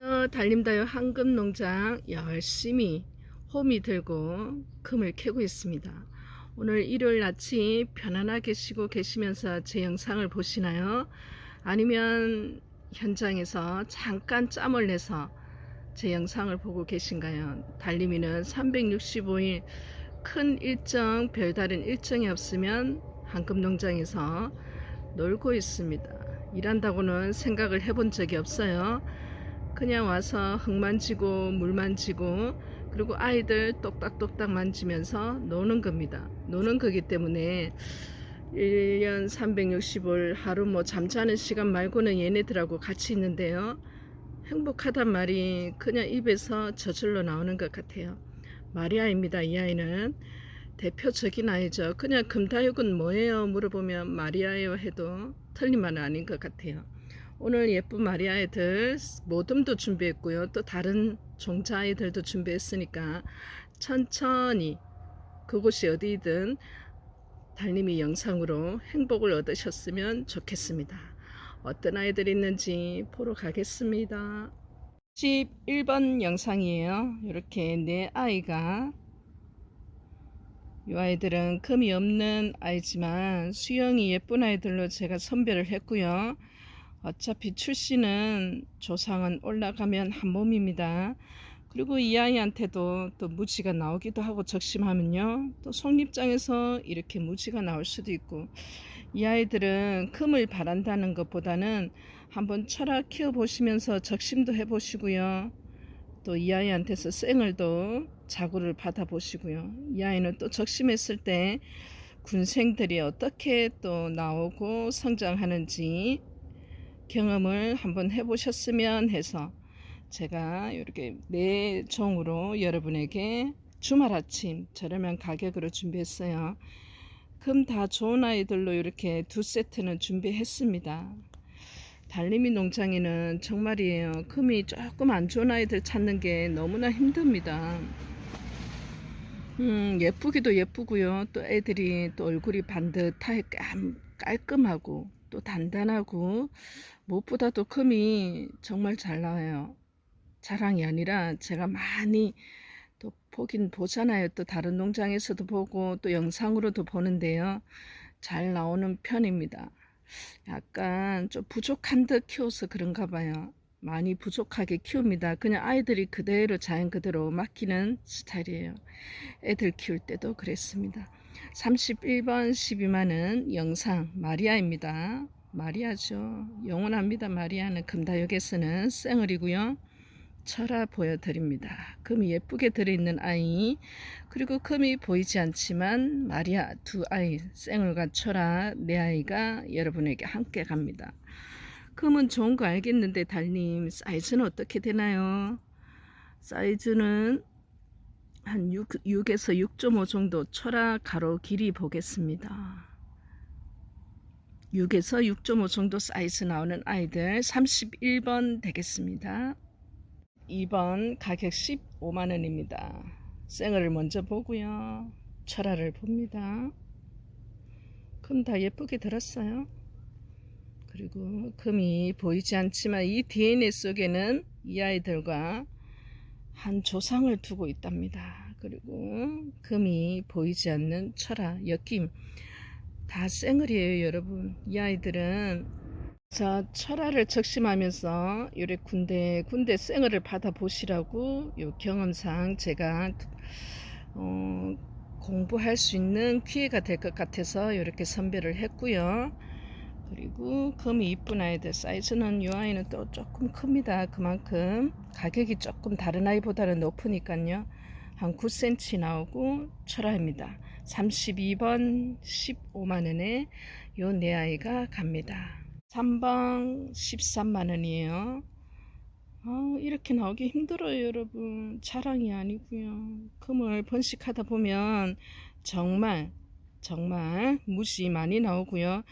어, 달림다요 황금농장 열심히 호미 들고 금을 캐고 있습니다. 오늘 일요일 아침 편안하게 쉬고 계시면서 제 영상을 보시나요? 아니면 현장에서 잠깐 짬을 내서 제 영상을 보고 계신가요? 달림이는 365일 큰 일정, 별다른 일정이 없으면 황금농장에서 놀고 있습니다. 일한다고는 생각을 해본 적이 없어요. 그냥 와서 흙 만지고 물 만지고 그리고 아이들 똑딱똑딱 만지면서 노는 겁니다. 노는 거기 때문에 1년 365일 하루 뭐 잠자는 시간 말고는 얘네들하고 같이 있는데요. 행복하단 말이 그냥 입에서 저절로 나오는 것 같아요. 마리아입니다. 이 아이는 대표적인 아이죠. 그냥 금다육은 뭐예요? 물어보면 마리아예요 해도 틀린 말은 아닌 것 같아요. 오늘 예쁜 마리아 애들 모듬도 준비했고요. 또 다른 종자 아이들도 준비했으니까 천천히 그곳이 어디든 달님이 영상으로 행복을 얻으셨으면 좋겠습니다. 어떤 아이들이 있는지 보러 가겠습니다. 11번 영상이에요. 이렇게 네 아이가 이 아이들은 금이 없는 아이지만 수영이 예쁜 아이들로 제가 선별을 했고요. 어차피 출시는 조상은 올라가면 한 몸입니다. 그리고 이 아이한테도 또 무지가 나오기도 하고 적심하면요. 또 속립장에서 이렇게 무지가 나올 수도 있고 이 아이들은 금을 바란다는 것보다는 한번 철학 키워보시면서 적심도 해보시고요. 또 이 아이한테서 쌩을도 자구를 받아보시고요. 이 아이는 또 적심했을 때 군생들이 어떻게 또 나오고 성장하는지 경험을 한번 해보셨으면 해서 제가 이렇게 네 종으로 여러분에게 주말 아침 저렴한 가격으로 준비했어요. 금 다 좋은 아이들로 이렇게 두 세트는 준비했습니다. 달림이 농장에는 정말이에요. 금이 조금 안 좋은 아이들 찾는 게 너무나 힘듭니다. 음, 예쁘기도 예쁘고요. 또 애들이 또 얼굴이 반듯하게 깔- 깔끔하고 또 단단하고 무엇보다도 금이 정말 잘 나와요. 자랑이 아니라 제가 많이 또 보긴 보잖아요. 또 다른 농장에서도 보고 또 영상으로도 보는데요. 잘 나오는 편입니다. 약간 좀 부족한 듯 키워서 그런가 봐요. 많이 부족하게 키웁니다. 그냥 아이들이 그대로 자연 그대로 맡기는 스타일이에요. 애들 키울 때도 그랬습니다. 31번 12만은 영상 마리아입니다. 마리아죠. 영원합니다. 마리아는 금다역에서는 쌩얼이고요. 철아 보여드립니다. 금이 예쁘게 들어있는 아이 그리고 금이 보이지 않지만 마리아 두 아이 쌩얼과 철아 네 아이가 여러분에게 함께 갑니다. 금은 좋은 거 알겠는데 달님 사이즈는 어떻게 되나요? 사이즈는 한 6, 6에서 6.5 정도 철아 가로 길이 보겠습니다. 6에서 6.5 정도 사이즈 나오는 아이들 31번 되겠습니다. 2번 가격 15만원입니다. 생얼을 먼저 보고요. 철화를 봅니다. 금 다 예쁘게 들었어요. 그리고 금이 보이지 않지만 이 DNA 속에는 이 아이들과 한 조상을 두고 있답니다. 그리고 금이 보이지 않는 철화, 엮임 다 생얼이에요 여러분. 이 아이들은 자, 철화를 적심하면서 요래 군데 군데 생얼을 받아 보시라고 요 경험상 제가 어, 공부할 수 있는 기회가 될 것 같아서 이렇게 선별을 했고요. 그리고 금이 이쁜 아이들 사이즈는 이 아이는 또 조금 큽니다. 그만큼 가격이 조금 다른 아이보다는 높으니까요. 한 9cm 나오고 철화입니다. 32번 15만원에 요 네 아이가 갑니다. 3번 13만원이에요. 아, 이렇게 나오기 힘들어요, 여러분. 자랑이 아니고요. 금을 번식하다 보면 정말 정말 무지 많이 나오고요.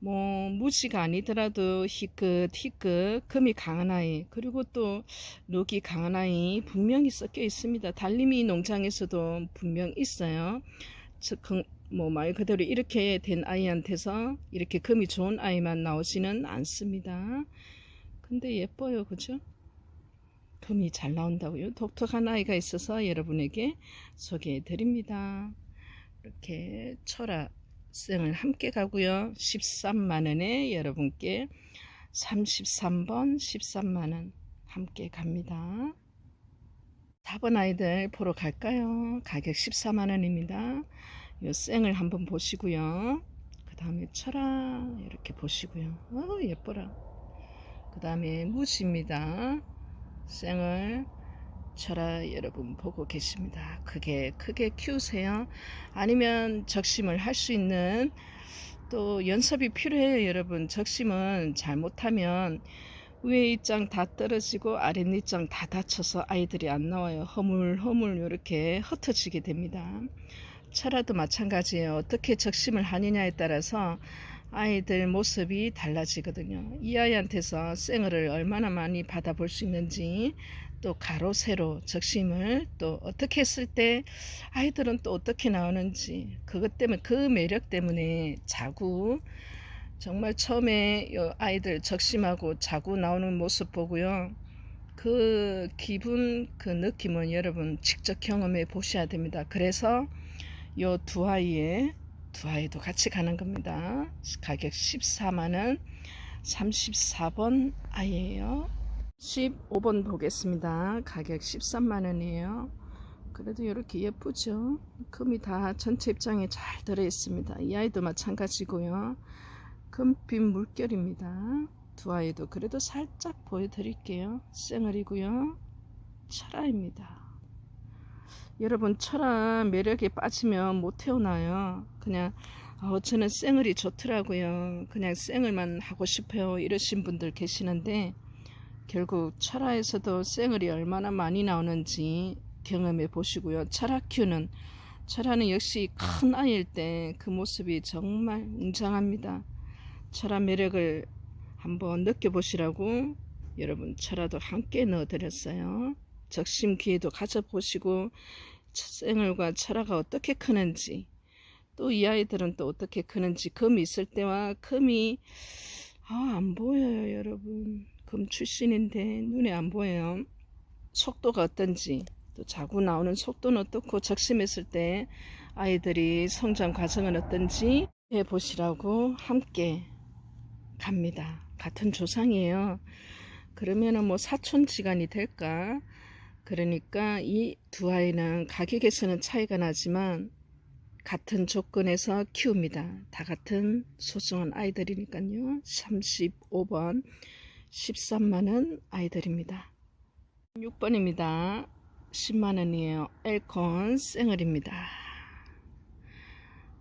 뭐 무지가 아니더라도 희끗 희끗 금이 강한 아이 그리고 또 녹이 강한 아이 분명히 섞여 있습니다. 달림이 농장에서도 분명 있어요. 뭐 말 그대로 이렇게 된 아이한테서 이렇게 금이 좋은 아이만 나오지는 않습니다. 근데 예뻐요 그죠? 금이 잘 나온다고요. 독특한 아이가 있어서 여러분에게 소개해 드립니다. 이렇게 철학 생을 함께 가고요. 13만원에 여러분께 33번 13만원 함께 갑니다. 4번 아이들 보러 갈까요? 가격 14만원입니다. 요 생을 한번 보시고요. 그 다음에 철아 이렇게 보시고요. 어 예뻐라. 그 다음에 무지입니다. 생을 철아 여러분 보고 계십니다. 크게 크게 키우세요. 아니면 적심을 할 수 있는 또 연습이 필요해요 여러분. 적심은 잘못하면 위에 입장 다 떨어지고 아래 입장 다 다쳐서 아이들이 안 나와요. 허물허물 이렇게 흩어지게 됩니다. 철아도 마찬가지예요. 어떻게 적심을 하느냐에 따라서 아이들 모습이 달라지거든요. 이 아이한테서 생얼을 얼마나 많이 받아볼 수 있는지 또 가로 세로 적심을 또 어떻게 했을 때 아이들은 또 어떻게 나오는지 그것 때문에 그 매력 때문에 자구 정말 처음에 아이들 적심하고 자구 나오는 모습 보고요. 그 기분 그 느낌은 여러분 직접 경험해 보셔야 됩니다. 그래서 요 두 아이의 두 아이도 같이 가는 겁니다. 가격 14만원 34번 아이예요. 15번 보겠습니다. 가격 13만원이에요. 그래도 이렇게 예쁘죠? 금이 다 전체 입장에 잘 들어있습니다. 이 아이도 마찬가지고요. 금빛 물결입니다. 두 아이도 그래도 살짝 보여드릴게요. 쌩얼이고요. 철아입니다. 여러분 철아 매력에 빠지면 못 태어나요. 그냥 어, 저는 쌩얼이 좋더라고요. 그냥 쌩얼만 하고 싶어요. 이러신 분들 계시는데 결국 철화에서도 쌩얼이 얼마나 많이 나오는지 경험해 보시고요. 철화큐는 철화는 역시 큰 아이일 때 그 모습이 정말 웅장합니다. 철화 매력을 한번 느껴보시라고 여러분 철화도 함께 넣어드렸어요. 적심 기회도 가져보시고 쌩얼과 철화가 어떻게 크는지 또 이 아이들은 또 어떻게 크는지 금이 있을 때와 금이 아, 안 보여요 여러분 금 출신인데 눈에 안 보여요. 속도가 어떤지 또 자고 나오는 속도는 어떻고 적심했을 때 아이들이 성장 과정은 어떤지 해보시라고 함께 갑니다. 같은 조상이에요. 그러면은 뭐 사촌 지간이 될까? 그러니까 이 두 아이는 가격에서는 차이가 나지만 같은 조건에서 키웁니다. 다 같은 소중한 아이들이니까요. 35번 13만원 아이들입니다. 6번입니다. 10만원이에요. 엘콘 쌩얼입니다.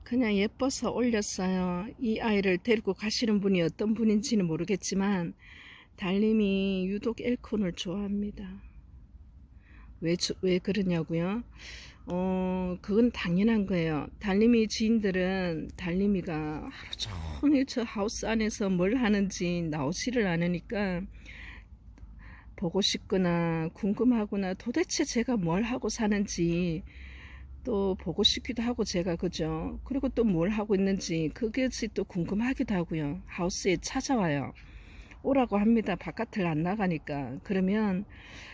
그냥 예뻐서 올렸어요. 이 아이를 데리고 가시는 분이 어떤 분인지는 모르겠지만 달님이 유독 엘콘을 좋아합니다. 왜, 왜 그러냐고요? 어, 그건 당연한 거예요. 달님이 지인들은 달님이가 하루 종일 저 하우스 안에서 뭘 하는지 나오지를 않으니까 보고 싶거나 궁금하거나 도대체 제가 뭘 하고 사는지 또 보고 싶기도 하고 제가 그죠 그리고 또 뭘 하고 있는지 그것이 또 궁금하기도 하고요 하우스에 찾아와요 오라고 합니다 바깥을 안 나가니까 그러면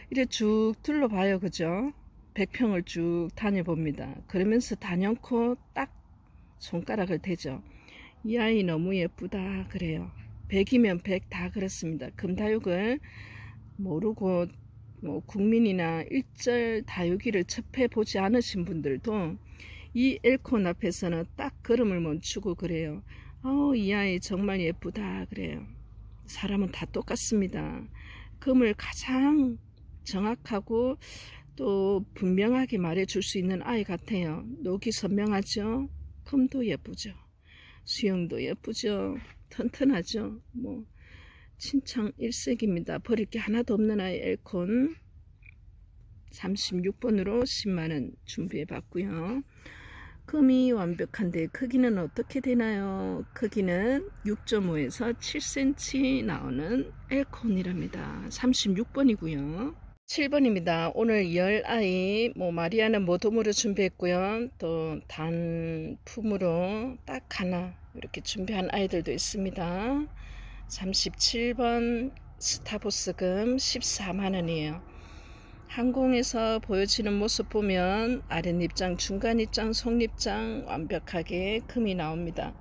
이래 쭉 둘러봐요 그죠 100평을 쭉 다녀봅니다. 그러면서 다녀코 딱 손가락을 대죠. 이 아이 너무 예쁘다 그래요. 100이면 100 다 그렇습니다. 금다육을 모르고 뭐 국민이나 일절 다육이를 접해 보지 않으신 분들도 이 엘콘 앞에서는 딱 걸음을 멈추고 그래요. 어, 이 아이 정말 예쁘다 그래요. 사람은 다 똑같습니다. 금을 가장 정확하고 또 분명하게 말해줄 수 있는 아이 같아요. 녹이 선명하죠. 금도 예쁘죠. 수영도 예쁘죠. 튼튼하죠. 뭐 친창 일색입니다. 버릴 게 하나도 없는 아이 엘콘 36번으로 10만원 준비해 봤고요. 금이 완벽한데 크기는 어떻게 되나요? 크기는 6.5에서 7cm 나오는 엘콘이랍니다. 36번이고요. 7번입니다. 오늘 열 아이, 뭐 마리아는 모둠으로 준비했고요. 또 단품으로 딱 하나 이렇게 준비한 아이들도 있습니다. 37번 스타보스금 14만원이에요. 항공에서 보여지는 모습 보면 아랫입장, 중간입장, 속입장 완벽하게 금이 나옵니다.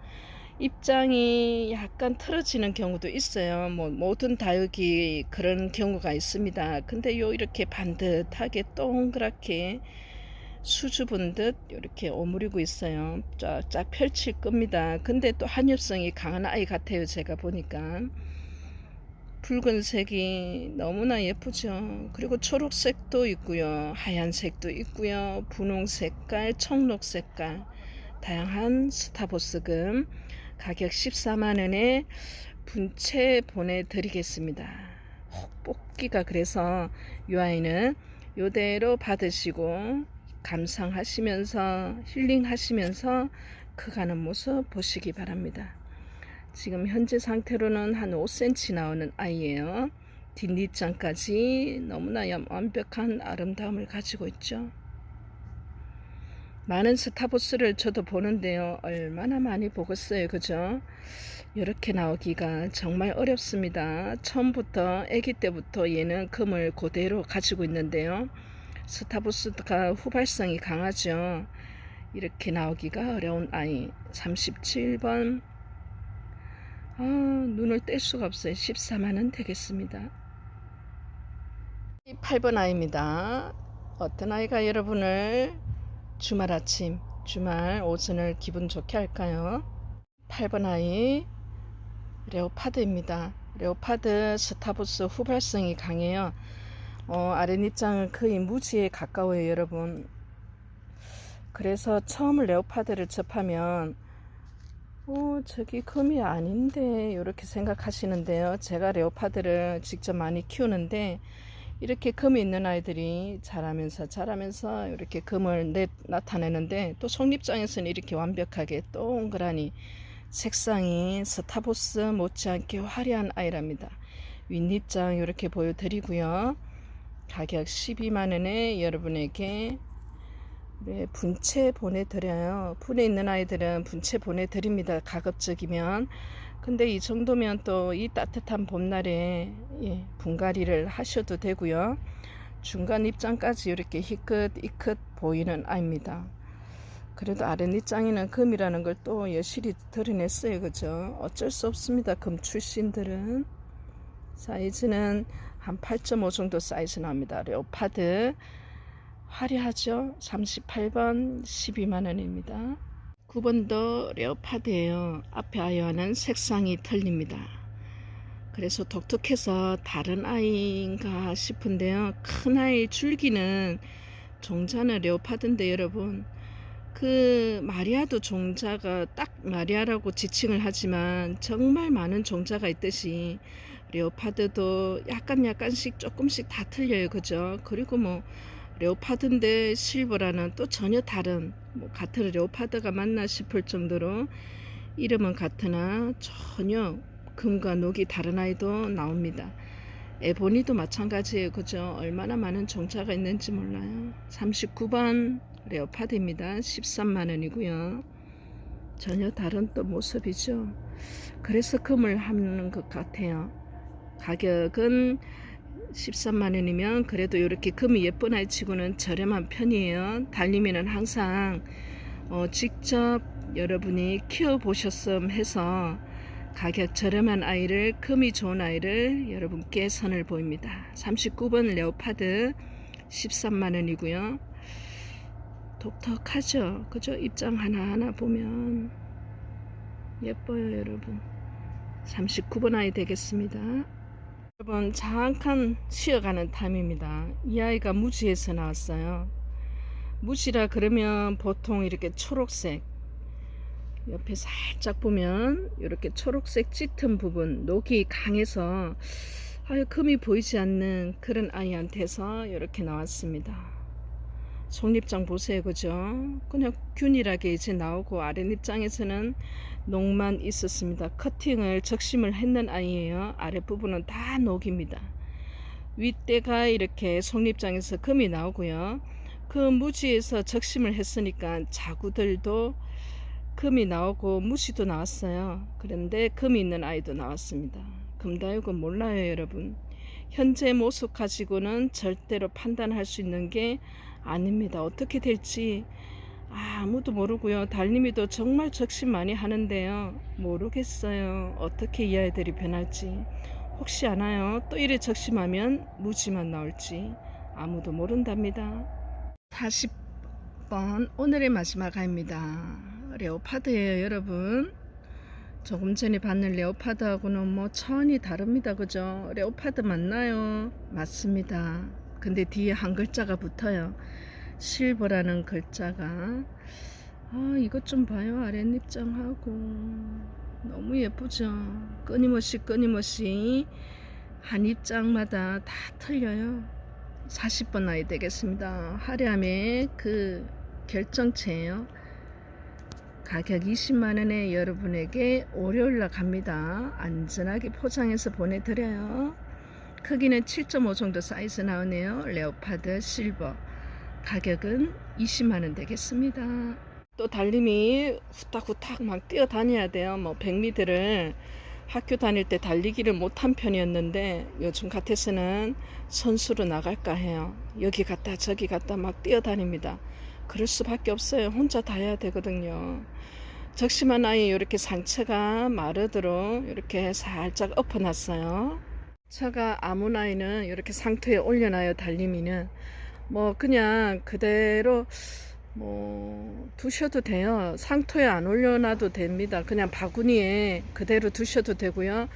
입장이 약간 틀어지는 경우도 있어요. 뭐 모든 다육이 그런 경우가 있습니다. 근데 요 이렇게 반듯하게 동그랗게 수줍은 듯 이렇게 오므리고 있어요. 쫙쫙 펼칠 겁니다. 근데 또 한엽성이 강한 아이 같아요. 제가 보니까. 붉은색이 너무나 예쁘죠. 그리고 초록색도 있고요. 하얀색도 있고요. 분홍 색깔, 청록 색깔, 다양한 스타보스금 가격 14만원에 분채 보내드리겠습니다. 혹 뽑기가 그래서 이 아이는 요대로 받으시고 감상하시면서 힐링하시면서 커가는 모습 보시기 바랍니다. 지금 현재 상태로는 한 5cm 나오는 아이예요. 뒷립장까지 너무나 완벽한 아름다움을 가지고 있죠. 많은 스타보스를 저도 보는데요. 얼마나 많이 보겠어요. 그죠? 이렇게 나오기가 정말 어렵습니다. 처음부터 아기 때부터 얘는 금을 그대로 가지고 있는데요. 스타보스가 후발성이 강하죠. 이렇게 나오기가 어려운 아이 37번 아, 눈을 뗄 수가 없어요. 14만원 되겠습니다. 8번 아이입니다. 어떤 아이가 여러분을 주말 아침, 주말 오전을 기분 좋게 할까요? 8번 아이 레오파드입니다. 레오파드 스타부스 후발성이 강해요. 어, 아랫입장은 거의 무지에 가까워요, 여러분. 그래서 처음 레오파드를 접하면 어, 저기 금이 아닌데 이렇게 생각하시는데요. 제가 레오파드를 직접 많이 키우는데 이렇게 금이 있는 아이들이 자라면서 자라면서 이렇게 금을 내, 나타내는데 또 속립장에서는 이렇게 완벽하게 동그라니 색상이 스타보스 못지않게 화려한 아이랍니다. 윗립장 이렇게 보여드리고요. 가격 12만원에 여러분에게 네, 분채 보내드려요. 분에 있는 아이들은 분채 보내드립니다. 가급적이면. 근데 이 정도면 또 이 따뜻한 봄날에 예, 분갈이를 하셔도 되고요. 중간 입장까지 이렇게 희끗 이끗 보이는 아이입니다. 그래도 아랫입장에는 금이라는 걸 또 여실히 드러냈어요. 그죠? 어쩔 수 없습니다. 금 출신들은. 사이즈는 한 8.5 정도 사이즈 나옵니다. 레오파드. 화려하죠? 38번 12만원입니다. 9번도 레오파드예요. 앞에 아이와는 색상이 틀립니다. 그래서 독특해서 다른 아이인가 싶은데요. 큰 아이 줄기는 종자는 레오파드인데 여러분 그 마리아도 종자가 딱 마리아라고 지칭을 하지만 정말 많은 종자가 있듯이 레오파드도 약간 약간씩 조금씩 다 틀려요. 그죠? 그리고 뭐 레오파드인데 실버라는 또 전혀 다른 뭐 같은 레오파드가 맞나 싶을 정도로 이름은 같으나 전혀 금과 녹이 다른 아이도 나옵니다. 에보니도 마찬가지예요. 그죠? 얼마나 많은 종자가 있는지 몰라요. 39번 레오파드입니다. 13만원이고요. 전혀 다른 또 모습이죠. 그래서 금을 하는 것 같아요. 가격은 13만원이면 그래도 이렇게 금이 예쁜 아이 치고는 저렴한 편이에요. 달리면은 항상 어, 직접 여러분이 키워보셨음 해서 가격 저렴한 아이를 금이 좋은 아이를 여러분께 선을 보입니다. 39번 레오파드 13만원이고요. 독특하죠? 그죠? 입장 하나하나 보면 예뻐요 여러분. 39번 아이 되겠습니다. 여러분 잠깐 쉬어가는 타임입니다. 이 아이가 무지에서 나왔어요. 무지라 그러면 보통 이렇게 초록색 옆에 살짝 보면 이렇게 초록색 짙은 부분 녹이 강해서 아유 금이 보이지 않는 그런 아이한테서 이렇게 나왔습니다. 속립장 보세요. 그죠? 그냥 균일하게 이제 나오고 아랫입장에서는 녹만 있었습니다. 커팅을 적심을 했는 아이예요. 아랫부분은 다 녹입니다. 윗대가 이렇게 속립장에서 금이 나오고요. 그 무지에서 적심을 했으니까 자구들도 금이 나오고 무지도 나왔어요. 그런데 금이 있는 아이도 나왔습니다. 금다육은 몰라요 여러분. 현재 모습 가지고는 절대로 판단할 수 있는 게 아닙니다. 어떻게 될지 아무도 모르고요. 달님이도 정말 적심 많이 하는데요. 모르겠어요. 어떻게 이 아이들이 변할지. 혹시 아나요? 또 이래 적심하면 무지만 나올지 아무도 모른답니다. 40번 오늘의 마지막 아입니다. 레오파드예요 여러분. 조금 전에 봤는 레오파드하고는 뭐 차원이 다릅니다. 그죠? 레오파드 맞나요? 맞습니다. 근데 뒤에 한 글자가 붙어요. 실버라는 글자가. 아, 이것 좀 봐요. 아랫입장하고. 너무 예쁘죠? 끊임없이 끊임없이 한 입장마다 다 틀려요. 40번 나이 되겠습니다. 화려함의 그 결정체예요. 가격 20만원에 여러분에게 월요일날 갑니다. 안전하게 포장해서 보내드려요. 크기는 7.5 정도 사이즈 나오네요. 레오파드 실버. 가격은 20만원 되겠습니다. 또 달림이 후딱후딱 막 뛰어다녀야 돼요. 뭐 100m를 학교 다닐 때 달리기를 못한 편이었는데 요즘 같아서는 선수로 나갈까 해요. 여기 갔다 저기 갔다 막 뛰어다닙니다. 그럴 수밖에 없어요. 혼자 다 해야 되거든요. 적심한 아이 이렇게 상처가 마르도록 이렇게 살짝 엎어놨어요. 차가 아무 아이는 이렇게 상토에 올려놔요. 달림이는 뭐 그냥 그대로 뭐 두셔도 돼요. 상토에 안 올려놔도 됩니다. 그냥 바구니에 그대로 두셔도 되고요.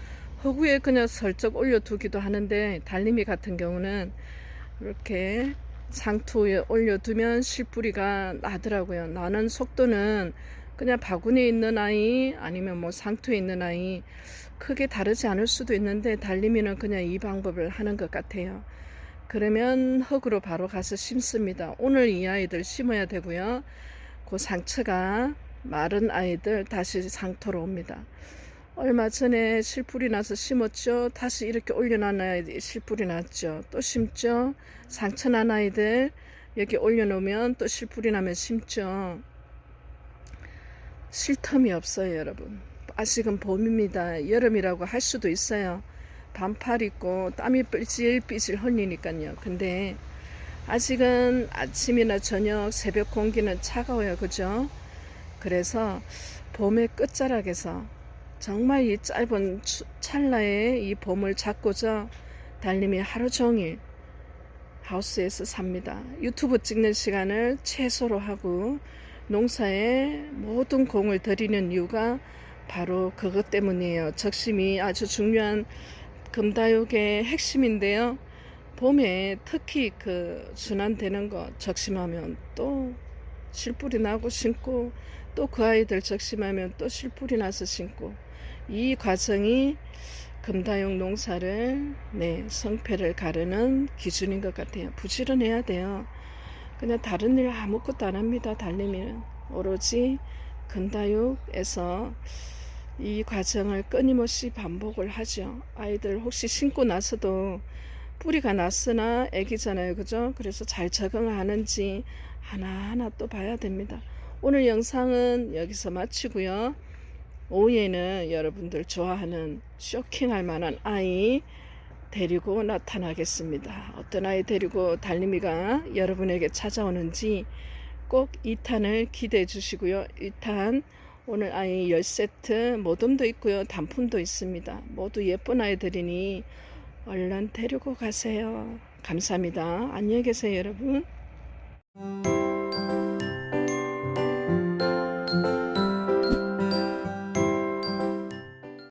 허구에 그냥 슬쩍 올려두기도 하는데 달림이 같은 경우는 이렇게 상토에 올려두면 실뿌리가 나더라고요. 나는 속도는 그냥 바구니에 있는 아이 아니면 뭐 상토에 있는 아이 크게 다르지 않을 수도 있는데 달림이는 그냥 이 방법을 하는 것 같아요. 그러면 흙으로 바로 가서 심습니다. 오늘 이 아이들 심어야 되고요. 그 상처가 마른 아이들 다시 상토로 옵니다. 얼마 전에 실뿌리 나서 심었죠. 다시 이렇게 올려놔야 실뿌리 났죠. 또 심죠. 상처 난 아이들 여기 올려놓으면 또 실뿌리 나면 심죠. 쉴 텀이 없어요, 여러분. 아직은 봄입니다. 여름이라고 할 수도 있어요. 반팔 입고 땀이 삐질삐질 흘리니까요. 근데 아직은 아침이나 저녁, 새벽 공기는 차가워요. 그죠? 그래서 봄의 끝자락에서 정말 이 짧은 찰나에 이 봄을 잡고자 달님이 하루 종일 하우스에서 삽니다. 유튜브 찍는 시간을 최소로 하고 농사에 모든 공을 들이는 이유가 바로 그것 때문이에요. 적심이 아주 중요한 금다육의 핵심인데요. 봄에 특히 그 순환되는 거 적심하면 또 실뿌리 나고 심고 또 그 아이들 적심하면 또 실뿌리 나서 심고 이 과정이 금다육 농사를 네 성패를 가르는 기준인 것 같아요. 부지런해야 돼요. 그냥 다른 일 아무것도 안 합니다. 달리미는 오로지 금다육에서 이 과정을 끊임없이 반복을 하죠. 아이들 혹시 신고 나서도 뿌리가 났으나 애기잖아요. 그죠? 그래서 잘 적응을 하는지 하나하나 또 봐야 됩니다. 오늘 영상은 여기서 마치고요. 오후에는 여러분들 좋아하는 쇼킹할 만한 아이 데리고 나타나겠습니다. 어떤 아이 데리고 달림이가 여러분에게 찾아오는지 꼭 2탄을 기대해 주시고요. 2탄 오늘 아이 10세트 모듬도 있고요. 단품도 있습니다. 모두 예쁜 아이들이니 얼른 데리고 가세요. 감사합니다. 안녕히 계세요 여러분.